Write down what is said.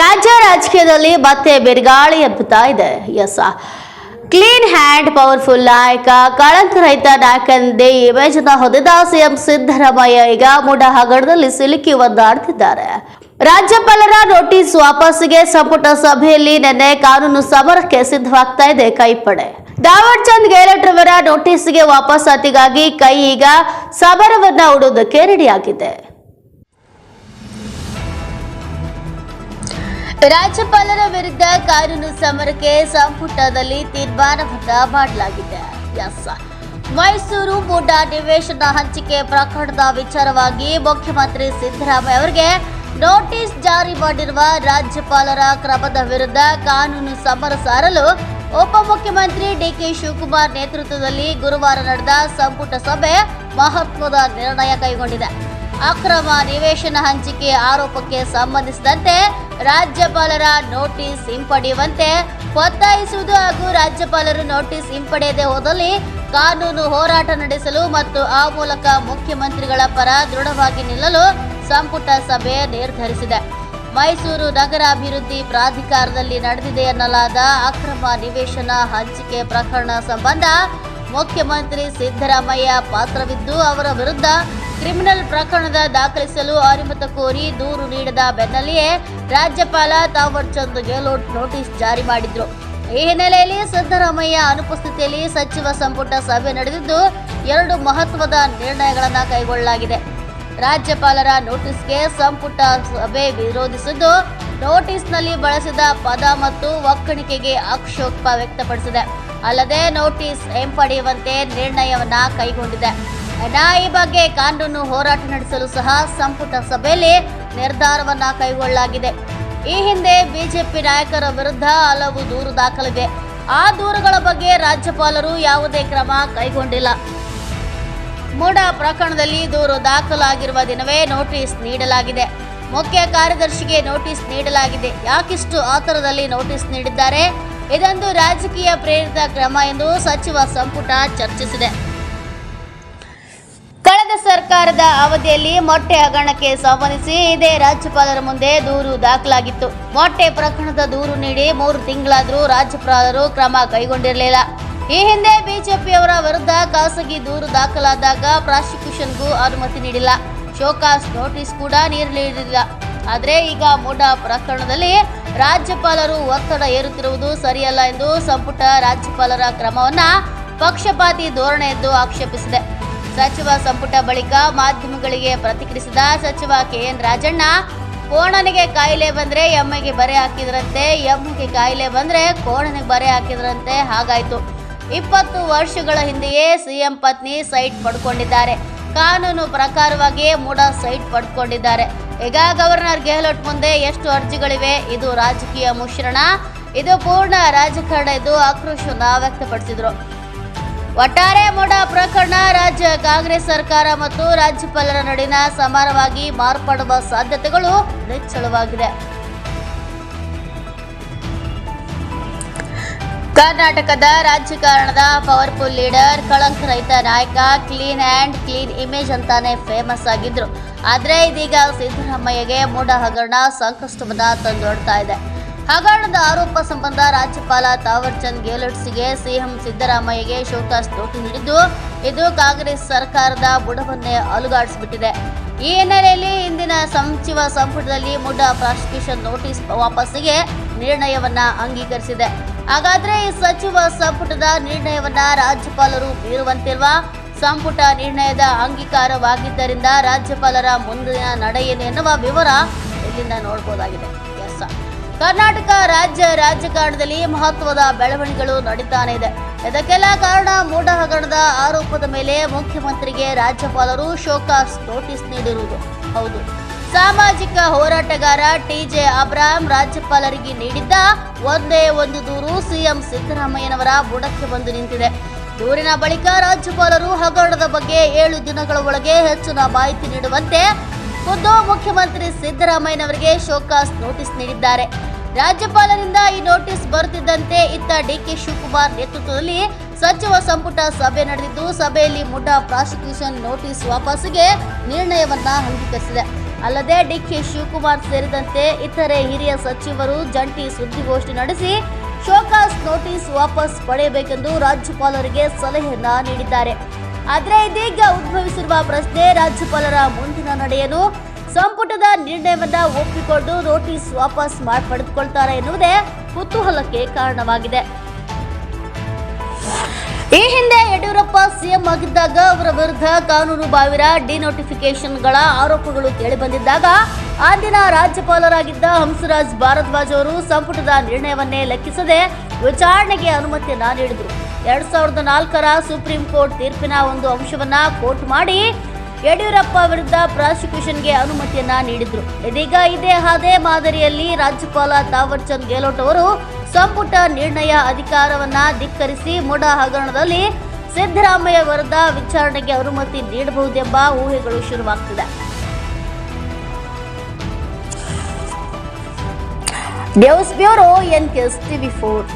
ರಾಜ್ಯ ರಾಜಕೀಯದಲ್ಲಿ ಮತ್ತೆ ಬಿರುಗಾಳಿ ಎಬ್ಬುತ್ತಾ ಇದೆ. ಎಸ್. ಕ್ಲೀನ್ ಹ್ಯಾಂಡ್, ಪವರ್ಫುಲ್ ನಾಯಕ ಕಳಂಕರಹಿತ ನಾಯಕ ಎಂದೇ ಇಮೇಜ್ನ ಹೊಂದಿದ ಸಿಎಂ ಸಿದ್ದರಾಮಯ್ಯ ಈಗ ಮುಡ ಹಗರಣದಲ್ಲಿ ಸಿಲುಕಿ ಒದ್ದಾಡ್ತಿದ್ದಾರೆ ರಾಜ್ಯಪಾಲರ ನೋಟಿಸ್ ವಾಪಸ್ಸಿಗೆ ಸಂಪುಟ ಸಭೆಯಲ್ಲಿ ನಿನ್ನೆ ಕಾನೂನು ಸಮರಕ್ಕೆ ಸಿದ್ಧವಾಗ್ತಾ ಇದೆ ಕೈಪಡೆ. ದಾವಡ್ ಚಂದ್ ಗೆಹ್ಲೋಟ್ ರವರ ನೋಟಿಸ್ಗೆ ವಾಪಸಾತಿಗಾಗಿ ಕೈ ಈಗ ಸಮರವನ್ನ ಉಡುವುದಕ್ಕೆ ರೆಡಿಯಾಗಿದೆ ರಾಜ್ಯಪಾಲರ ವಿರುದ್ಧ ಕಾನೂನು ಸಮರಕ್ಕೆ ಸಂಪುಟದಲ್ಲಿ ತೀರ್ಮಾನವನ್ನ ಮಾಡಲಾಗಿದೆ. ಎಸ್. ಮೈಸೂರು ಮೂಡ ನಿವೇಶನ ಹಂಚಿಕೆ ಪ್ರಕರಣದ ವಿಚಾರವಾಗಿ ಮುಖ್ಯಮಂತ್ರಿ ಸಿದ್ದರಾಮಯ್ಯ ಅವರಿಗೆ ನೋಟಿಸ್ ಜಾರಿ ಮಾಡಿರುವ ರಾಜ್ಯಪಾಲರ ಕ್ರಮದ ವಿರುದ್ಧ ಕಾನೂನು ಸಮರ ಸಾರಲು ಉಪಮುಖ್ಯಮಂತ್ರಿ ಡಿಕೆ ಶಿವಕುಮಾರ್ ನೇತೃತ್ವದಲ್ಲಿ ಗುರುವಾರ ನಡೆದ ಸಂಪುಟ ಸಭೆ ಮಹತ್ವದ ನಿರ್ಣಯ ಕೈಗೊಂಡಿದೆ. ಅಕ್ರಮ ನಿವೇಶನ ಹಂಚಿಕೆ ಆರೋಪಕ್ಕೆ ಸಂಬಂಧಿಸಿದಂತೆ ರಾಜ್ಯಪಾಲರ ನೋಟಿಸ್ ಹಿಂಪಡೆಯುವಂತೆ ಒತ್ತಾಯಿಸುವುದು ಹಾಗೂ ರಾಜ್ಯಪಾಲರು ನೋಟಿಸ್ ಹಿಂಪಡೆಯದೆ ಹೋದಲ್ಲಿ ಕಾನೂನು ಹೋರಾಟ ನಡೆಸಲು ಮತ್ತು ಆ ಮೂಲಕ ಮುಖ್ಯಮಂತ್ರಿಗಳ ಪರ ದೃಢವಾಗಿ ನಿಲ್ಲಲು ಸಂಪುಟ ಸಭೆ ನಿರ್ಧರಿಸಿದೆ. ಮೈಸೂರು ನಗರ ಅಭಿವೃದ್ಧಿ ಪ್ರಾಧಿಕಾರದಲ್ಲಿ ನಡೆದಿದೆ ಎನ್ನಲಾದ ಅಕ್ರಮ ನಿವೇಶನ ಹಂಚಿಕೆ ಪ್ರಕರಣ ಸಂಬಂಧ ಮುಖ್ಯಮಂತ್ರಿ ಸಿದ್ದರಾಮಯ್ಯ ಪಾತ್ರವಿದ್ದು, ಅವರ ವಿರುದ್ಧ ಕ್ರಿಮಿನಲ್ ಪ್ರಕರಣದ ದಾಖಲಿಸಲು ಅನುಮತ ಕೋರಿ ದೂರು ನೀಡದ ಬೆನ್ನಲ್ಲಿಯೇ ರಾಜ್ಯಪಾಲ ತಾವರ್ ಚಂದ್ ಗೆಹ್ಲೋಟ್ ನೋಟಿಸ್ ಜಾರಿ ಮಾಡಿದ್ರು. ಈ ಹಿನ್ನೆಲೆಯಲ್ಲಿ ಸಿದ್ದರಾಮಯ್ಯ ಅನುಪಸ್ಥಿತಿಯಲ್ಲಿ ಸಚಿವ ಸಂಪುಟ ಸಭೆ ನಡೆದಿದ್ದು, ಎರಡು ಮಹತ್ವದ ನಿರ್ಣಯಗಳನ್ನು ಕೈಗೊಳ್ಳಲಾಗಿದೆ. ರಾಜ್ಯಪಾಲರ ನೋಟಿಸ್ಗೆ ಸಂಪುಟ ಸಭೆ ವಿರೋಧಿಸಿದ್ದು, ನೋಟಿಸ್ನಲ್ಲಿ ಬಳಸಿದ ಪದ ಮತ್ತು ಒಕ್ಕಣಿಕೆಗೆ ಆಕ್ಷೇಪ ವ್ಯಕ್ತಪಡಿಸಿದೆ. ಅಲ್ಲದೆ ನೋಟಿಸ್ ಹಿಂಪಡೆಯುವಂತೆ ನಿರ್ಣಯವನ್ನ ಕೈಗೊಂಡಿದೆ. ಈ ಬಗ್ಗೆ ಕಾನೂನು ಹೋರಾಟ ನಡೆಸಲು ಸಹ ಸಂಪುಟ ಸಭೆಯಲ್ಲಿ ನಿರ್ಧಾರವನ್ನ ಕೈಗೊಳ್ಳಲಾಗಿದೆ. ಈ ಹಿಂದೆ ಬಿಜೆಪಿ ನಾಯಕರ ವಿರುದ್ಧ ಹಲವು ದೂರು ದಾಖಲಿದೆ. ಆ ದೂರುಗಳ ಬಗ್ಗೆ ರಾಜ್ಯಪಾಲರು ಯಾವುದೇ ಕ್ರಮ ಕೈಗೊಂಡಿಲ್ಲ. ಮೂಡ ಪ್ರಕರಣದಲ್ಲಿ ದೂರು ದಾಖಲಾಗಿರುವ ದಿನವೇ ನೋಟಿಸ್ ನೀಡಲಾಗಿದೆ. ಮುಖ್ಯ ಕಾರ್ಯದರ್ಶಿಗೆ ನೋಟಿಸ್ ನೀಡಲಾಗಿದೆ. ಯಾಕಿಷ್ಟು ಆತರದಲ್ಲಿ ನೋಟಿಸ್ ನೀಡಿದ್ದಾರೆ? ಇದೊಂದು ರಾಜಕೀಯ ಪ್ರೇರಿತ ಕ್ರಮ ಎಂದು ಸಚಿವ ಸಂಪುಟ ಚರ್ಚಿಸಿದೆ. ಕಳೆದ ಸರ್ಕಾರದ ಅವಧಿಯಲ್ಲಿ ಮೊಟ್ಟೆ ಹಗರಣಕ್ಕೆ ಸಂಬಂಧಿಸಿ ಇದೇ ರಾಜ್ಯಪಾಲರ ಮುಂದೆ ದೂರು ದಾಖಲಾಗಿತ್ತು. ಮೊಟ್ಟೆ ಪ್ರಕರಣದ ದೂರು ನೀಡಿ ಮೂರು ತಿಂಗಳಾದರೂ ರಾಜ್ಯಪಾಲರು ಕ್ರಮ ಕೈಗೊಂಡಿರಲಿಲ್ಲ. ಈ ಹಿಂದೆ ಬಿಜೆಪಿಯವರ ವಿರುದ್ಧ ಖಾಸಗಿ ದೂರು ದಾಖಲಾದಾಗ ಪ್ರಾಸಿಕ್ಯೂಷನ್ಗೂ ಅನುಮತಿ ನೀಡಿಲ್ಲ. ಶೋಕಾಸ್ ನೋಟಿಸ್ ಕೂಡ ನೀಡಲಿಲ್ಲ ಆದರೆ ಈಗ ಮೂಡ ಪ್ರಕರಣದಲ್ಲಿ ರಾಜ್ಯಪಾಲರು ಒತ್ತಡ ಏರುತ್ತಿರುವುದು ಸರಿಯಲ್ಲ ಎಂದು ಸಂಪುಟ ರಾಜ್ಯಪಾಲರ ಕ್ರಮವನ್ನು ಪಕ್ಷಪಾತಿ ಧೋರಣೆ ಎಂದು ಆಕ್ಷೇಪಿಸಿದೆ. ಸಚಿವ ಸಂಪುಟ ಬಳಿಕ ಮಾಧ್ಯಮಗಳಿಗೆ ಪ್ರತಿಕ್ರಿಯಿಸಿದ ಸಚಿವ ಕೆಎನ್ ರಾಜಣ್ಣ, ಕೋಣನಿಗೆ ಕಾಯಿಲೆ ಬಂದ್ರೆ ಎಮ್ಮೆಗೆ ಬರೆ ಹಾಕಿದ್ರಂತೆ, ಎಮ್ಮೆಗೆ ಕಾಯಿಲೆ ಬಂದ್ರೆ ಕೋಣನಿಗೆ ಬರೆ ಹಾಕಿದ್ರಂತೆ ಹಾಗಾಯ್ತು. ಇಪ್ಪತ್ತು ವರ್ಷಗಳ ಹಿಂದೆಯೇ ಸಿಎಂ ಪತ್ನಿ ಸೈಟ್ ಪಡ್ಕೊಂಡಿದ್ದಾರೆ. ಕಾನೂನು ಪ್ರಕಾರವಾಗಿ ಮೂಡ ಸೈಟ್ ಪಡ್ಕೊಂಡಿದ್ದಾರೆ. ಈಗ ಗವರ್ನರ್ ಗೆಹ್ಲೋಟ್ ಮುಂದೆ ಎಷ್ಟು ಅರ್ಜಿಗಳಿವೆ? ಇದು ರಾಜಕೀಯ ಮಿಶ್ರಣ. ಇದು ಪೂರ್ಣ ರಾಜಕಾರಣ ಎಂದು ಆಕ್ರೋಶವನ್ನು ವ್ಯಕ್ತಪಡಿಸಿದರು. ಒಟ್ಟಾರೆ ಮೋಡ ಪ್ರಕರಣ, ರಾಜ್ಯ ಕಾಂಗ್ರೆಸ್ ಸರ್ಕಾರ ಮತ್ತು ರಾಜ್ಯಪಾಲರ ನಡುವಿನ ಸಮಾನವಾಗಿ ಮಾರ್ಪಡುವ ಸಾಧ್ಯತೆಗಳು ಹೆಚ್ಚಳವಾಗಿದೆ ಕರ್ನಾಟಕದ ರಾಜಕಾರಣದ ಪವರ್ಫುಲ್ ಲೀಡರ್ ಕಳಂಕರಹಿತ ನಾಯಕ, ಕ್ಲೀನ್ ಆ್ಯಂಡ್ ಕ್ಲೀನ್ ಇಮೇಜ್ ಅಂತಾನೆ ಫೇಮಸ್ ಆಗಿದ್ರು. ಆದರೆ ಇದೀಗ ಸಿದ್ದರಾಮಯ್ಯಗೆ ಮೂಡ ಹಗರಣ ಸಂಕಷ್ಟವನ್ನ ತಂದೊಡ್ತಾ ಇದೆ. ಹಗರಣದ ಆರೋಪ ಸಂಬಂಧ ರಾಜ್ಯಪಾಲ ತಾವರ್ಚಂದ್ ಚಂದ್ ಗೆಹ್ಲೋಟ್ಸಿಗೆ ಸಿಎಂ ಸಿದ್ದರಾಮಯ್ಯಗೆ ಶೋಕಾಸ್ ನೋಟಿಸ್ ನೀಡಿದ್ದು, ಇದು ಕಾಂಗ್ರೆಸ್ ಸರ್ಕಾರದ ಬುಡವನ್ನೇ ಅಲುಗಾಡಿಸಿಬಿಟ್ಟಿದೆ. ಈ ಹಿನ್ನೆಲೆಯಲ್ಲಿ ಇಂದಿನ ಸಚಿವ ಸಂಪುಟದಲ್ಲಿ ಮುಡ ಪ್ರಾಸಿಕ್ಯೂಷನ್ ನೋಟಿಸ್ ವಾಪಸ್ಸಿಗೆ ನಿರ್ಣಯವನ್ನ ಅಂಗೀಕರಿಸಿದೆ. ಹಾಗಾದ್ರೆ ಈ ಸಚಿವ ಸಂಪುಟದ ನಿರ್ಣಯವನ್ನ ರಾಜ್ಯಪಾಲರು ಬೀರುವಂತಿರುವ ಸಂಪುಟ ನಿರ್ಣಯದ ಅಂಗೀಕಾರವಾಗಿದ್ದರಿಂದ ರಾಜ್ಯಪಾಲರ ಮುಂದಿನ ನಡೆಯೇನು ಎನ್ನುವ ವಿವರ ಇಲ್ಲಿಂದ ನೋಡಬಹುದಾಗಿದೆ ಕರ್ನಾಟಕ ರಾಜ್ಯ ರಾಜಕಾರಣದಲ್ಲಿ ಮಹತ್ವದ ಬೆಳವಣಿಗೆಗಳು ನಡೀತಾನೆ ಇದೆ. ಇದಕ್ಕೆಲ್ಲ ಕಾರಣ ಮೂಡ ಹಗರಣದ ಆರೋಪದ ಮೇಲೆ ಮುಖ್ಯಮಂತ್ರಿಗೆ ರಾಜ್ಯಪಾಲರು ಶೋಕಾಸ್ ನೋಟಿಸ್ ನೀಡಿರುವುದು. ಹೌದು. ಸಾಮಾಜಿಕ ಹೋರಾಟಗಾರ ಟಿಜೆ ಅಬ್ರಾಹಂ ರಾಜ್ಯಪಾಲರಿಗೆ ನೀಡಿದ್ದ ಒಂದೇ ಒಂದು ದೂರು ಸಿಎಂ ಸಿದ್ದರಾಮಯ್ಯನವರ ಬುಡಕ್ಕೆ ಬಂದು ನಿಂತಿದೆ. ದೂರಿನ ಬಳಿಕ ರಾಜ್ಯಪಾಲರು ಹಗರಣದ ಬಗ್ಗೆ ಏಳು ದಿನಗಳ ಒಳಗೆ ಹೆಚ್ಚಿನ ಮಾಹಿತಿ ನೀಡುವಂತೆ ಖುದ್ದು ಮುಖ್ಯಮಂತ್ರಿ ಸಿದ್ದರಾಮಯ್ಯನವರಿಗೆ ಶೋಕಾಸ್ ನೋಟಿಸ್ ನೀಡಿದ್ದಾರೆ. ರಾಜ್ಯಪಾಲರಿಂದ ಈ ನೋಟಿಸ್ ಬರುತ್ತಿದ್ದಂತೆ ಇತ್ತ ಡಿಕೆ ಶಿವಕುಮಾರ್ ನೇತೃತ್ವದಲ್ಲಿ ಸಚಿವ ಸಂಪುಟ ಸಭೆ ನಡೆದಿದ್ದು, ಸಭೆಯಲ್ಲಿ ಮುಡಾ ಪ್ರಾಸಿಕ್ಯೂಷನ್ ನೋಟಿಸ್ ವಾಪಸ್ಸಿಗೆ ನಿರ್ಣಯವನ್ನ ಅಂಗೀಕರಿಸಿದೆ. ಅಲ್ಲದೆ ಡಿಕೆ ಶಿವಕುಮಾರ್ ಸೇರಿದಂತೆ ಇತರೆ ಹಿರಿಯ ಸಚಿವರು ಜಂಟಿ ಸುದ್ದಿಗೋಷ್ಠಿ ನಡೆಸಿ ಶೋಕಾಸ್ ನೋಟಿಸ್ ವಾಪಸ್ ಪಡೆಯಬೇಕೆಂದು ರಾಜ್ಯಪಾಲರಿಗೆ ಸಲಹೆಯನ್ನ ನೀಡಿದ್ದಾರೆ. ಆದರೆ ಇದೀಗ ಉದ್ಭವಿಸಿರುವ ಪ್ರಶ್ನೆ, ರಾಜ್ಯಪಾಲರ ಮುಂದಿನ ನಡೆಯನ್ನು ಸಂಪುಟದ ನಿರ್ಣಯವನ್ನ ಒಪ್ಪಿಕೊಂಡು ನೋಟಿಸ್ ವಾಪಸ್ ಮಾಡಿ, ಪಡೆದುಕೊಳ್ತಾರೆ ಎನ್ನುವುದೇ ಕುತೂಹಲಕ್ಕೆ ಕಾರಣವಾಗಿದೆ. ಈ ಹಿಂದೆ ಯಡಿಯೂರಪ್ಪ ಸಿಎಂ ಆಗಿದ್ದಾಗ ಅವರ ವಿರುದ್ಧ ಕಾನೂನು ಬಾವಿರ ಡಿನೋಟಿಫಿಕೇಶನ್ಗಳ ಆರೋಪಗಳು ಕೇಳಿಬಂದಿದ್ದಾಗ ಅಂದಿನ ರಾಜ್ಯಪಾಲರಾಗಿದ್ದ ಹಂಸರಾಜ್ ಭಾರದ್ವಾಜ್ ಅವರು ಸಂಪುಟದ ನಿರ್ಣಯವನ್ನೇ ಲೆಕ್ಕಿಸದೆ ವಿಚಾರಣೆಗೆ ಅನುಮತಿಯನ್ನ ನೀಡಿದರು. ಎರಡ್ ಸಾವಿರದ ನಾಲ್ಕರ ಸುಪ್ರೀಂ ಕೋರ್ಟ್ ತೀರ್ಪಿನ ಒಂದು ಅಂಶವನ್ನ ಕೋರ್ಟ್ ಮಾಡಿ ಯಡಿಯೂರಪ್ಪ ವಿರುದ್ಧ ಪ್ರಾಸಿಕ್ಯೂಷನ್ಗೆ ಅನುಮತಿಯನ್ನ ನೀಡಿದ್ರು. ಇದೀಗ ಇದೇ ಅದೇ ಮಾದರಿಯಲ್ಲಿ ರಾಜ್ಯಪಾಲ ತಾವರ್ ಚಂದ್ ಗೆಹ್ಲೋಟ್ ಅವರು ಸಂಪುಟ ನಿರ್ಣಯ ಅಧಿಕಾರವನ್ನ ಧಿಕ್ಕರಿಸಿ ಮೂಡ ಹಗರಣದಲ್ಲಿ ಸಿದ್ದರಾಮಯ್ಯ ವಿರುದ್ಧ ವಿಚಾರಣೆಗೆ ಅನುಮತಿ ನೀಡಬಹುದೆಂಬ ಊಹೆಗಳು ಶುರುವಾಗ್ತಿದೆ. News bureau N TV four.